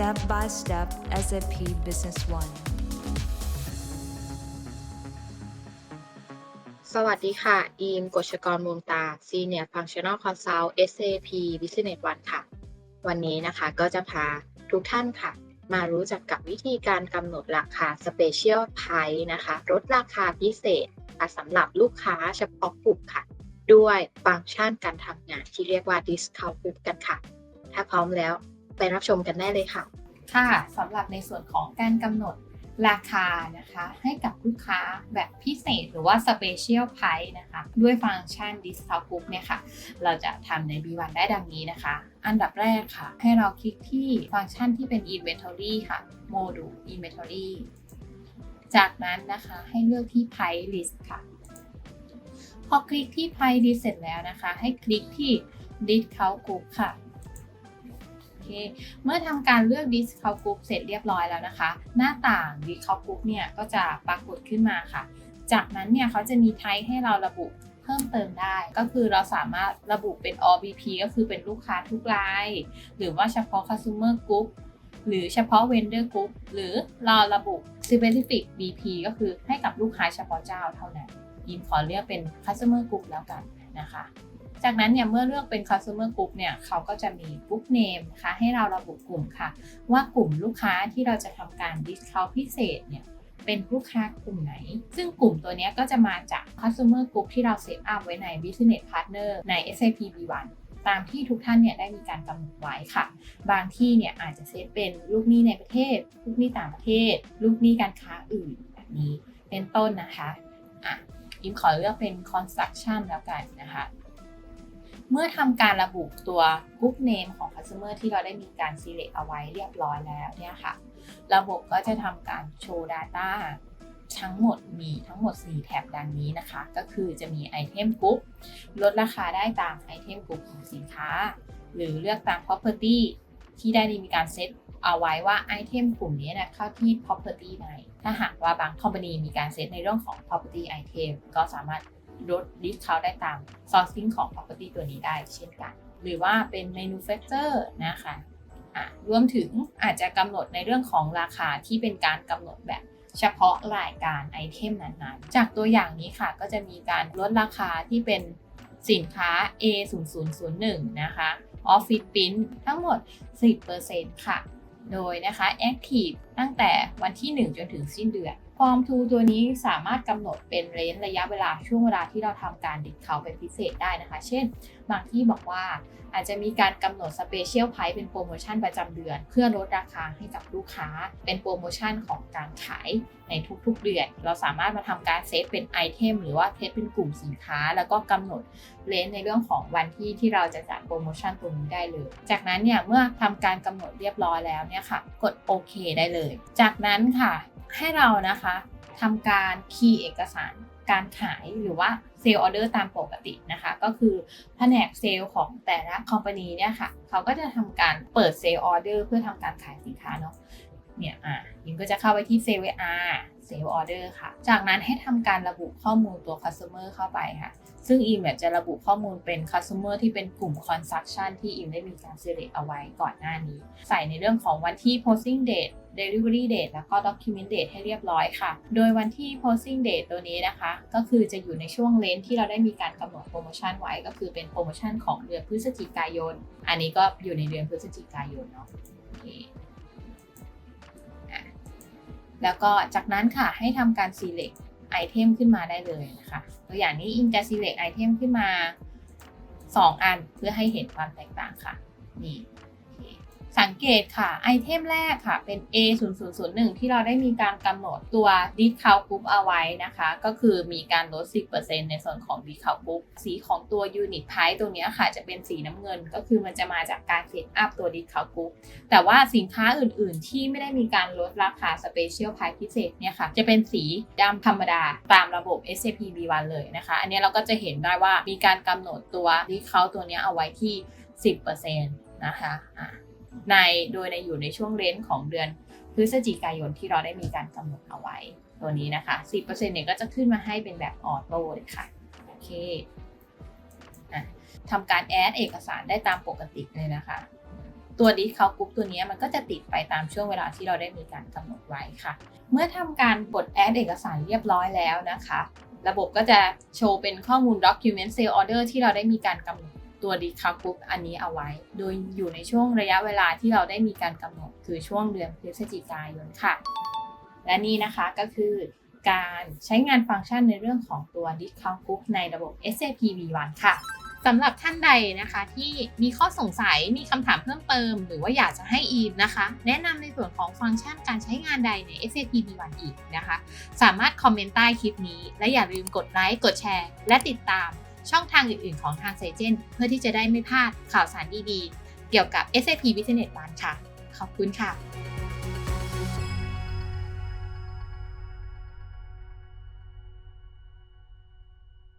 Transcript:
step by step SAP Business One สวัสดีค่ะ อีมกฎชกรมูลตา Senior Functional Consult SAP Business One ค่ะ วันนี้นะคะก็จะพาทุกท่านค่ะ มารู้จักกับวิธีการกำหนดราคา Special Price นะคะลดราคาพิเศษสำหรับลูกค้าเฉพาะกลุ่มค่ะ ด้วยฟังก์ชันการทำงานที่เรียกว่า Discount Group กันค่ะ ถ้าพร้อมแล้ว ไปรับชมกันได้เลยค่ะ ค่ะสำหรับในส่วนของการกำหนดราคานะคะให้กับลูกค้าแบบพิเศษหรือว่า Special Price นะคะด้วยฟังก์ชัน Discount Group เนี่ยค่ะ เราจะทำใน B1 ได้ดังนี้นะคะ อันดับแรกค่ะ ให้เราคลิกที่ฟังก์ชันที่เป็น Inventory ค่ะ Module Inventory จากนั้นนะคะให้เลือกที่ Price List ค่ะ พอคลิกที่ Price List เสร็จแล้วนะคะ ให้คลิกที่ Discount Group ค่ะ เมื่อทำการเลือก Discount Group เสร็จเรียบร้อยแล้วนะคะ หน้าต่าง Discount Group เนี่ยก็จะปรากฏขึ้นมาค่ะ จากนั้นเนี่ยเขาจะมีไทป์ให้เราระบุเพิ่มเติมได้ ก็คือเราสามารถระบุเป็น all BP ก็คือเป็นลูกค้าทุกราย หรือว่าเฉพาะ Consumer Group หรือเฉพาะ Vendor Group หรือเราระบุ Specific BP ก็คือให้กับลูกค้าเฉพาะเจ้าเท่านั้นยิมขอเลือกเป็น Customer Group แล้วกันนะคะ จากนั้นเนี่ยเมื่อเลือกเป็น customer group เนี่ยเขาก็จะมี group name นะคะให้เราระบุกลุ่มค่ะ ว่ากลุ่มลูกค้าที่เราจะทำการ discount พิเศษเนี่ยเป็นลูกค้ากลุ่มไหน ซึ่งกลุ่มตัวนี้ก็จะมาจาก customer group ที่เราเซตอัพไว้ใน business partner ใน SAP B1 ตามที่ทุกท่านเนี่ยได้มีการกำหนดไว้ค่ะ บางที่เนี่ยอาจจะเซตเป็นลูกหนี้ในประเทศ ลูกหนี้ต่างประเทศ ลูกหนี้การค้าอื่นแบบนี้เป็นต้นนะคะอะอิมขอเลือกเป็น construction แล้วกันนะคะ เมื่อทำการระบุตัว group name ของ customer ที่เราได้มีการ select เอาไว้เรียบร้อยแล้วเนี่ยค่ะ ระบบก็จะทำการโชว์ Data ทั้งหมดมีทั้งหมด 4แท็บดังนี้นะคะ ก็คือจะมี Item Group ลดราคาได้ตาม Item Group ของสินค้า หรือเลือกตาม Property ที่ได้มีการเซตเอาไว้ว่า Item กลุ่มนี้นะเข้าที่ Property ไหน ถ้าหากว่าบาง Company มีการเซตในเรื่องของ Property Item ก็สามารถ ลด discount ได้ตาม sourcing ของ property ตัวนี้ได้เช่นกัน หรือว่าเป็น manufacturer นะคะอะรวมถึงอาจจะกำหนดในเรื่องของราคาที่เป็นการกำหนดแบบเฉพาะรายการไอเทมนั้นๆ จากตัวอย่างนี้ค่ะก็จะมีการลดราคาที่เป็นสินค้า A 0 0 0 1 นะคะ Office Print ทั้งหมด 10%ค่ะ โดยนะคะ Active ตั้งแต่วันที่ 1 จนถึงสิ้นเดือน Form 2ตัวนี้สามารถกำหนดเป็นเรนระยะเวลาช่วงเวลาที่เราทำการดิสเขาเป็นพิเศษได้นะคะ เช่น บางที่บอกว่าอาจจะมีการกำหนด Special Price เป็นโปรโมชั่นประจำเดือน เพื่อลดราคาให้กับลูกค้า เป็นโปรโมชั่นของการขายในทุกๆเดือน เราสามารถมาทำการเซตเป็นไอเทมหรือว่าเทสเป็นกลุ่มสินค้า แล้วก็กำหนดเลนในเรื่องของวันที่ที่เราจะจัดโปรโมชั่นตรงนี้ได้เลย จากนั้นเนี่ยเมื่อทำการกำหนดเรียบร้อยแล้วเนี่ยค่ะ กดโอเคได้เลยจากนั้นค่ะให้เรานะคะทำการคีย์เอกสารการขายหรือว่าเซลล์ออเดอร์ตามปกตินะคะ ก็คือแผนกเซลล์ของแต่ละคอมพานีเนี่ยค่ะ เขาก็จะทำการเปิดเซลล์ออเดอร์เพื่อทำการขายสินค้าเนาะเนี่ยอะยิมก็จะเข้าไปที่เซลล์อาเซลล์ออเดอร์ค่ะ จากนั้นให้ทำการระบุข้อมูลตัว customer เข้าไปค่ะ ซึ่งอิมเนี่ยจะระบุข้อมูลเป็น customer ที่เป็นกลุ่ม transaction ที่อิมได้มีการ select เอาไว้ก่อนหน้านี้ ใส่ในเรื่องของวันที่ posting date delivery date แล้วก็ document date ให้เรียบร้อยค่ะ โดยวันที่ posting date ตัวนี้นะคะ ก็คือจะอยู่ในช่วงเลนที่เราได้มีการกำหนดโปรโมชั่นไว้ ก็คือเป็นโปรโมชั่นของเดือนพฤศจิกายน อันนี้ก็อยู่ในเดือนพฤศจิกายนเนาะโอเคอะแล้วก็จากนั้นค่ะให้ทำการ select ไอเทมขึ้นมาได้เลยนะคะ ตัวอย่างนี้อินจะ select ไอเทมขึ้นมา 2 อันเพื่อให้เห็นความแตกต่างค่ะ นี่ สังเกตค่ะ ไอเทมแรกค่ะเป็น A 0 0 0 1ที่เราได้มีการกำหนดตัว discount group เอาไว้นะคะ ก็คือมีการลด 10%ในส่วนของ discount group สีของตัว unit price ตัวนี้ค่ะ จะเป็นสีน้ำเงิน ก็คือมันจะมาจากการเซตอัพตัว discount group แต่ว่าสินค้าอื่นๆ ที่ไม่ได้มีการลดราคา Special Price พิเศษเนี่ยค่ะ จะเป็นสีดำธรรมดาตามระบบ SAP B1 เลยนะคะ อันนี้เราก็จะเห็นได้ว่ามีการกำหนดตัว discount ตัวนี้เอาไว้ที่ 10%นะคะอะ ในโดยในอยู่ในช่วงเลนส์ของเดือนพฤศจิกายนที่เราได้มีการกำหนดเอาไว้ตัวนี้นะคะ 10%เนี่ยก็จะขึ้นมาให้เป็นแบบออโต้เลยค่ะ โอเคอทำการแอดเอกสารได้ตามปกติเลยนะคะ ตัว discount group ตัวนี้มันก็จะติดไปตามช่วงเวลาที่เราได้มีการกำหนดไว้ค่ะ เมื่อทำการกดแอดเอกสารเรียบร้อยแล้วนะคะ ระบบก็จะโชว์เป็นข้อมูล document sale order ที่เราได้มีการกำหนด ตัว discount group อันนี้เอาไว้ โดยอยู่ในช่วงระยะเวลาที่เราได้มีการกำหนด คือช่วงเดือนพฤศจิกายนค่ะ และนี่นะคะก็คือการใช้งานฟังก์ชันในเรื่องของตัว discount group ในระบบ SAP V1 ค่ะสำหรับท่านใดนะคะที่มีข้อสงสัยมีคำถามเพิ่มเติม หรือว่าอยากจะให้อีฟนะคะ แนะนำในส่วนของฟังก์ชันการใช้งานใดใน SAP V1 อีกนะคะ สามารถคอมเมนต์ใต้คลิปนี้ และอย่าลืมกดไลค์กดแชร์ และติดตาม ช่องทางอื่นๆ ของทางไซเจนเพื่อที่จะได้ไม่พลาดข่าวสารดีๆ เกี่ยวกับ SAP Business One ค่ะ ขอบคุณค่ะ